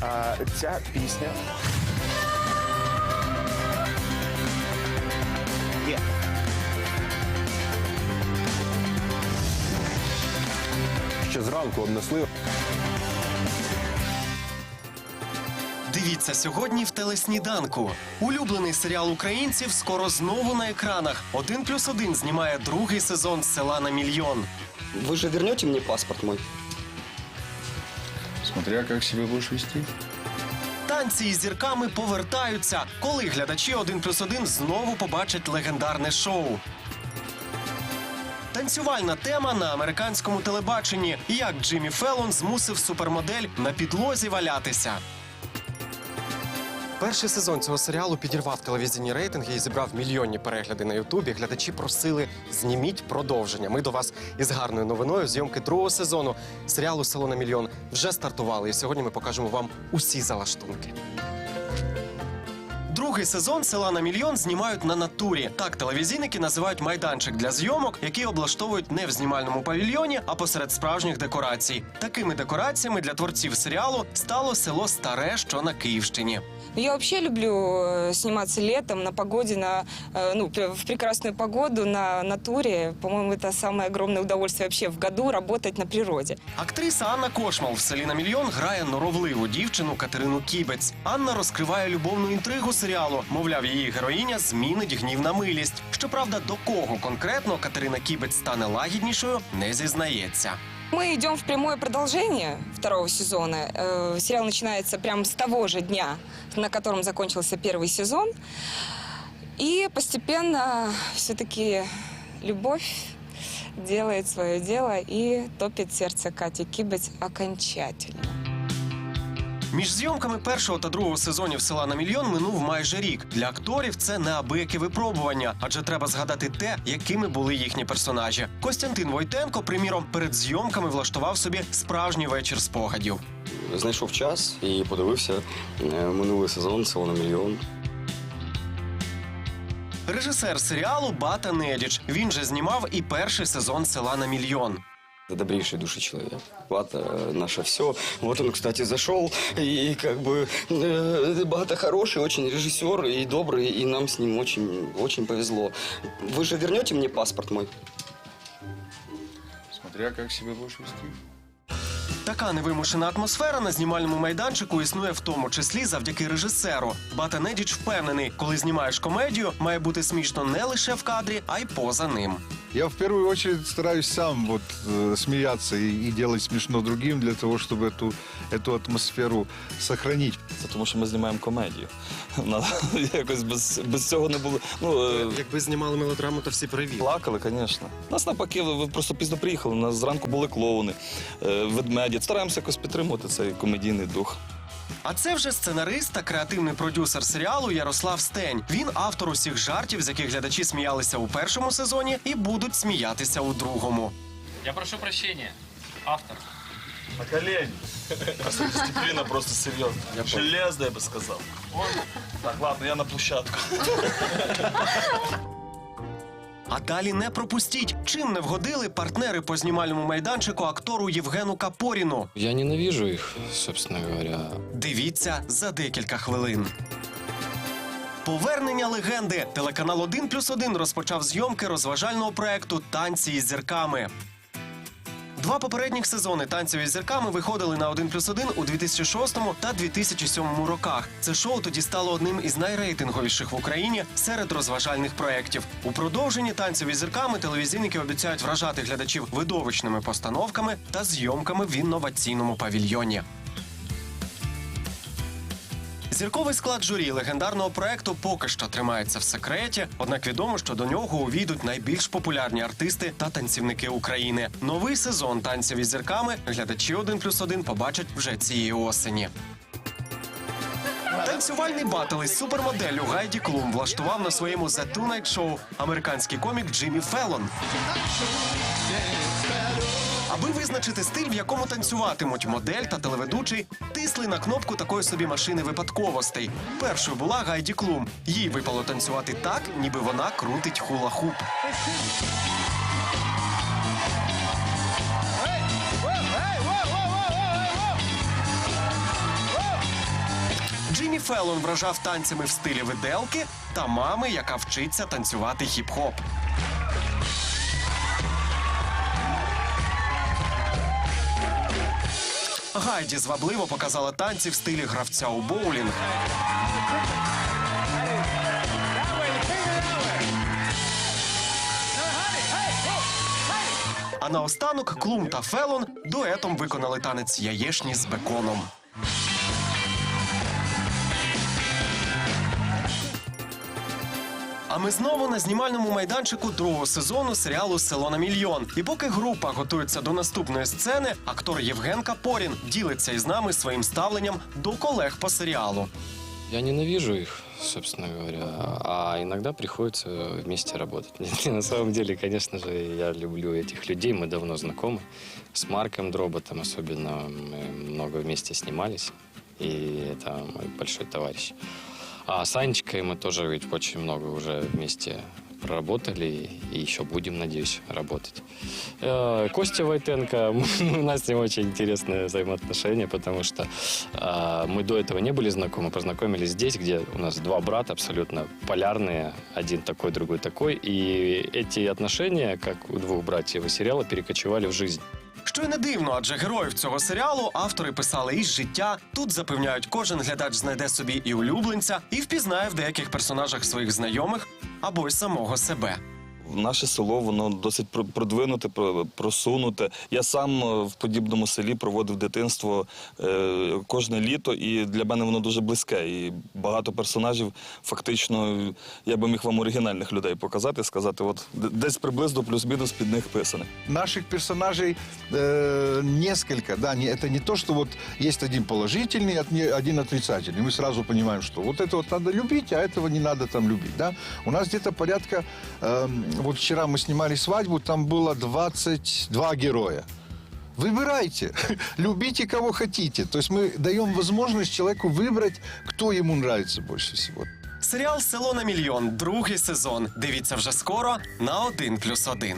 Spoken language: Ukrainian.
А, ця пісня. Є. Ще зранку обнесли. Дивіться сьогодні в телесніданку. Улюблений серіал українців скоро знову на екранах. Один плюс один знімає другий сезон села на мільйон. Вы же вернете мне паспорт мой? Смотря как себя будешь вести. Танці із зірками повертаються, коли глядачі один плюс один знову побачать легендарне шоу. Танцювальна тема на американському телебаченні. Як Джиммі Феллон змусив супермодель на підлозі валятися. Перший сезон цього серіалу підірвав телевізійні рейтинги і зібрав мільйонні перегляди на Ютубі. Глядачі просили зніміть продовження. Ми до вас із гарною новиною. Зйомки другого сезону серіалу Село на мільйон вже стартували. І сьогодні ми покажемо вам усі залаштунки. Другий сезон села на мільйон знімають на натурі. Так телевізійники називають майданчик для зйомок, який облаштовують не в знімальному павільйоні, а посеред справжніх декорацій. Такими декораціями для творців серіалу стало село Старе, що на Київщині. Ну, Я вообще люблю э, сниматься летом на погоде, на, э, ну, пр- в прекрасную погоду, на натуре. По-моему, это самое огромное удовольствие вообще в году работать на природе. Актриса Анна Кошмал в селі на мільйон грає норовливу дівчину Катерину Кібець. Анна розкриває любовну інтригу серіалу. Мовляв, її героїня змінить гнів на милість. Щоправда, до кого конкретно Катерина Кібець стане лагіднішою, не зізнається. Мы идем в прямое продолжение второго сезона. Э, Сериал начинается прямо с того же дня, на котором закончился первый сезон. И постепенно все-таки любовь делает свое дело и топит сердце Кати Кибец окончательно. Між зйомками першого та другого сезонів села на мільйон минув майже рік. Для акторів це неабияке випробування, адже треба згадати те, якими були їхні персонажі. Костянтин Войтенко, приміром, перед зйомками влаштував собі справжній вечір спогадів. Знайшов час і подивився е, минулий сезон «Село на мільйон». Режисер серіалу Бата Недіч. Він же знімав і перший сезон села на мільйон Это добрейший души человек. Бата э, наше все. Вот он, кстати, зашел. И как бы э, Бата хороший, очень режиссер и добрый, и нам с ним очень, очень повезло. Вы же вернете мне паспорт мой? Смотря как себя будешь вести. Така невимушена атмосфера на знімальному майданчику існує в тому числі завдяки режисеру. Бата Недіч впевнений, коли знімаєш комедію, має бути смішно не лише в кадрі, а й поза ним. Я в первую очередь стараюсь сам вот э, смеяться и, и делать смешно другим для того, чтобы эту, эту атмосферу сохранить. Це тому, що ми знімаємо комедію. Надо якось без, без цього не було. Ну, е, Якби знімали мелодраму, то всі привіт. плакали, звісно. Нас навпаки, ви ви просто пізно приїхали. У нас зранку були клоуни, е, ведмеді. Стараємося якось підтримувати цей комедійний дух. А це вже сценарист та креативний продюсер серіалу Ярослав Стень. Він автор усіх жартів, з яких глядачі сміялися у першому сезоні і будуть сміятися у другому. Я прошу прощения. Автор. На колені. Дисципліна просто серйозна. Железна, я би сказав. Так, ладно, я на площадку. А далі не пропустіть, чим не вгодили партнери по знімальному майданчику актору Євгену Капоріну. Я ненавижу їх, собственно говоря. Дивіться за декілька хвилин. Повернення легенди. Телеканал 1 плюс 1 розпочав зйомки розважального проекту Танці із зірками. Два попередніх сезони танців із зірками виходили на 1 плюс 1 у 2006 та 2007 роках. Це шоу тоді стало одним із найрейтинговіших в Україні серед розважальних проєктів. У продовженні танців із зірками телевізійники обіцяють вражати глядачів видовищними постановками та зйомками в інноваційному павільйоні. Зірковий склад журі легендарного проекту поки що тримається в секреті. Однак відомо, що до нього увійдуть найбільш популярні артисти та танцівники України. Новий сезон танців із зірками глядачі 1 плюс 1 побачать вже цієї осені. Танцювальний батл із супермоделлю Гайді Клум влаштував на своєму The Tonight Show американський комік Джиммі Феллон. Аби визначити стиль, в якому танцюватимуть модель та телеведучий, тисли на кнопку такої собі машини випадковостей. Першою була Гайді Клум. Їй випало танцювати так, ніби вона крутить хула-хуп. Джиммі Феллон вражав танцями в стилі виделки та мами, яка вчиться танцювати хіп-хоп. Гайді звабливо показала танці в стилі гравця у боулінг. А наостанок Клум та Фелон дуетом виконали танець яєшні з беконом. А ми знову на знімальному майданчику другого сезону серіалу Село на мільйон. І поки група готується до наступної сцени, актор Євген Капорін ділиться із нами своїм ставленням до колег по серіалу. Я ненавижу их, собственно говоря, а иногда приходится вместе работать. На самом деле, конечно же, я люблю этих людей, мы давно знакомы. С Марком Дроботом особенно мы много вместе снимались, и это мой большой товарищ. А с Анечкой мы тоже ведь очень много уже вместе проработали и еще будем, надеюсь, работать. Э, Костя Войтенко, у нас с ним очень интересные взаимоотношения, потому что э, мы до этого не были знакомы, познакомились здесь, где у нас два брата абсолютно полярные, один такой, другой такой, и эти отношения, как у двух братьев из сериала, перекочевали в жизнь. Що й не дивно, адже героїв цього серіалу автори писали із життя. Тут запевняють, кожен глядач знайде собі і улюбленця, і впізнає в деяких персонажах своїх знайомих або й самого себе Наше село воно досить про- продвинуте, про- просунуте. Я сам е, в подібному селі проводив дитинство е, кожне літо, і для мене воно дуже близьке. І багато персонажів, фактично, я би міг вам оригінальних людей показати, сказати, от д- десь приблизно плюс-мінус під них писане. Наших персонажей э, несколько, да, не, это не то, что вот есть один положительный, от- не- один отрицательный. Мы сразу понимаем, что вот это вот надо любить, а этого не надо там любить, да. У нас где-то порядка, эм, вот вчера мы снимали свадьбу, там было 22 героя. Выбирайте, любите кого хотите. То есть мы даем возможность человеку выбрать, кто ему нравится больше всего. Серіал Село на мільйон, другий сезон. Дивіться вже скоро на 1+,1.